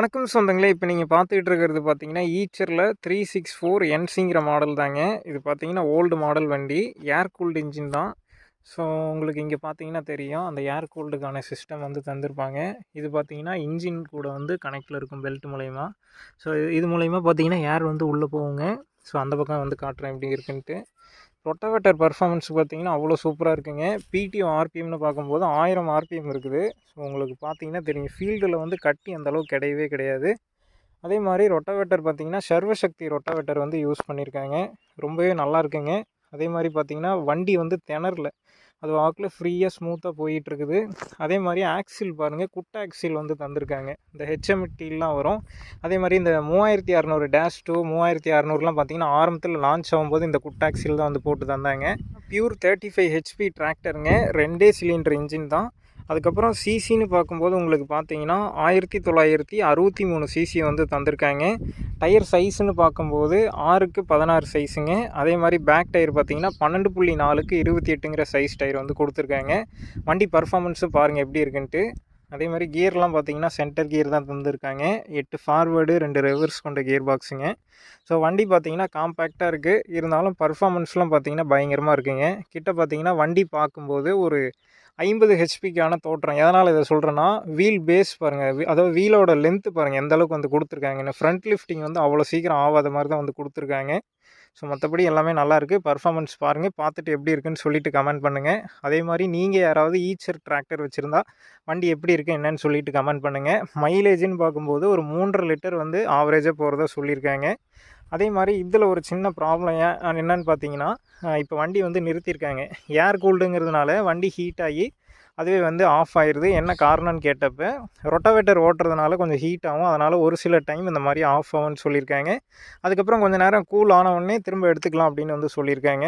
வணக்கம் சொந்தங்களே இப்போ நீங்கள் பார்த்துக்கிட்டு இருக்கிறது பார்த்தீங்கன்னா ஈச்சரில் த்ரீ சிக்ஸ் ஃபோர் என்சிங்கிற மாடல் தாங்க. இது பார்த்தீங்கன்னா ஓல்டு மாடல் வண்டி. ஏர் கூல்டு இன்ஜின் தான். ஸோ உங்களுக்கு இங்கே பார்த்தீங்கன்னா தெரியும் அந்த ஏர் கூல்டுக்கான சிஸ்டம் வந்து தந்திருப்பாங்க. இது பார்த்தீங்கன்னா இன்ஜின் கூட வந்து கனெக்டில் இருக்கும் பெல்ட் மூலயமா. ஸோ இது மூலயமா பார்த்தீங்கன்னா ஏர் வந்து உள்ளே போகுங்க. ஸோ அந்த பக்கம் வந்து காட்டுறேன் எப்படி இருக்குன்ட்டு. ரொட்டவேட்டர் பர்ஃபார்மன்ஸ் பார்த்தீங்கன்னா அவ்வளோ சூப்பராக இருக்குங்க. பிடிஓ ஆர்பிஎம்னு பார்க்கும்போது ஆயிரம் ஆர்பிஎம் இருக்குது. ஸோ உங்களுக்கு பார்த்தீங்கன்னா தெரியும். ஃபீல்டில் வந்து கட்டி அந்த அளவுக்கு கிடையவே கிடையாது. அதே மாதிரி ரொட்டவேட்டர் பார்த்திங்கன்னா சர்வசக்தி ரொட்டவேட்டர் வந்து யூஸ் பண்ணியிருக்காங்க. ரொம்பவே நல்லா இருக்குங்க. அதே மாதிரி பார்த்திங்கன்னா வண்டி வந்து திணறல. அது வாக்கில் ஃப்ரீயாக ஸ்மூத்தாக போயிட்டுருக்குது. அதே மாதிரி ஆக்சில் பாருங்கள் குட்ட ஆக்சில் வந்து தந்திருக்காங்க. இந்த ஹெச்எம்டிலாம் வரும். அதே மாதிரி இந்த மூவாயிரத்தி அறநூறு டேஷ் டூ மூவாயிரத்தி அறநூறுலாம் பார்த்தீங்கன்னா ஆரம்பத்தில் லான்ச் ஆகும்போது இந்த குட்ட ஆக்சில் தான் வந்து போட்டு தந்தாங்க. பியூர் தேர்ட்டி ஃபைவ் ஹெச்பி டிராக்டருங்க ரெண்டே சிலிண்டர் இன்ஜின் தான். அதுக்கப்புறம் சிசின்னு பார்க்கும்போது உங்களுக்கு பார்த்தீங்கன்னா ஆயிரத்தி தொள்ளாயிரத்தி அறுபத்தி மூணு சிசி வந்து தந்திருக்காங்க. டயர் சைஸ்ன்னு பார்க்கும்போது ஆறுக்கு பதினாறு சைஸுங்க. அதே மாதிரி பேக் டயர் பார்த்தீங்கன்னா பன்னெண்டு புள்ளி நாலுக்கு இருபத்தி எட்டுங்கிற சைஸ் டயர் வந்து கொடுத்துருக்காங்க. வண்டி பர்ஃபாமன்ஸும் பாருங்கள் எப்படி இருக்குன்ட்டு. அதே மாதிரி கியர்லாம் பார்த்தீங்கன்னா சென்டர் கியர் தான் தந்திருக்காங்க. எட்டு ஃபார்வேர்டு ரெண்டு ரிவர்ஸ் கொண்ட கியர் பாக்ஸுங்க ஸோ வண்டி பார்த்தீங்கன்னா காம்பேக்டாக இருக்குது இருந்தாலும் பர்ஃபார்மன்ஸ்லாம் பார்த்தீங்கன்னா பயங்கரமாக இருக்குங்க. கிட்ட பார்த்தீங்கன்னா வண்டி பார்க்கும்போது ஒரு ஐம்பது ஹெச்பிக்கான தோற்றம். எதனால் இதை சொல்கிறேன்னா வீல் பேஸ் பாருங்கள் அதாவது வீலோட லென்த்து பாருங்கள் எந்த அளவுக்கு வந்து கொடுத்துருக்காங்கன்னு ஃப்ரண்ட் லிஃப்டிங் வந்து அவ்வளோ சீக்கிரம் ஆகாத மாதிரி தான் வந்து கொடுத்துருக்காங்க. ஸோ மற்றபடி எல்லாமே நல்லாயிருக்கு பர்ஃபார்மன்ஸ் பாருங்கள் பார்த்துட்டு எப்படி இருக்குன்னு சொல்லிட்டு கமெண்ட் பண்ணுங்கள் அதே மாதிரி நீங்கள் யாராவது ஈச்சர் டிராக்டர் வச்சுருந்தா வண்டி எப்படி இருக்குது என்னன்னு சொல்லிட்டு கமெண்ட் பண்ணுங்கள் மைலேஜ்னு பார்க்கும்போது ஒரு மூன்றரை லிட்டர் வந்து ஆவரேஜாக போகிறதா சொல்லியிருக்காங்க. அதே மாதிரி இதில் ஒரு சின்ன ப்ராப்ளம் ஏன் என்னன்னு பார்த்தீங்கன்னா இப்போ வண்டி வந்து நிறுத்தியிருக்காங்க ஏர் கூல்டுங்கிறதுனால வண்டி ஹீட் ஆகி அதுவே வந்து ஆஃப் ஆயிடுது என்ன காரணம்னு கேட்டப்போ ரொட்டவேட்டர் ஓட்டுறதுனால கொஞ்சம் ஹீட் ஆகும். அதனால் ஒரு சில டைம் இந்த மாதிரி ஆஃப் ஆகும்னு சொல்லியிருக்காங்க. அதுக்கப்புறம் கொஞ்சம் நேரம் கூல் ஆன உடனே திரும்ப எடுத்துக்கலாம் அப்படின்னு வந்து சொல்லியிருக்காங்க.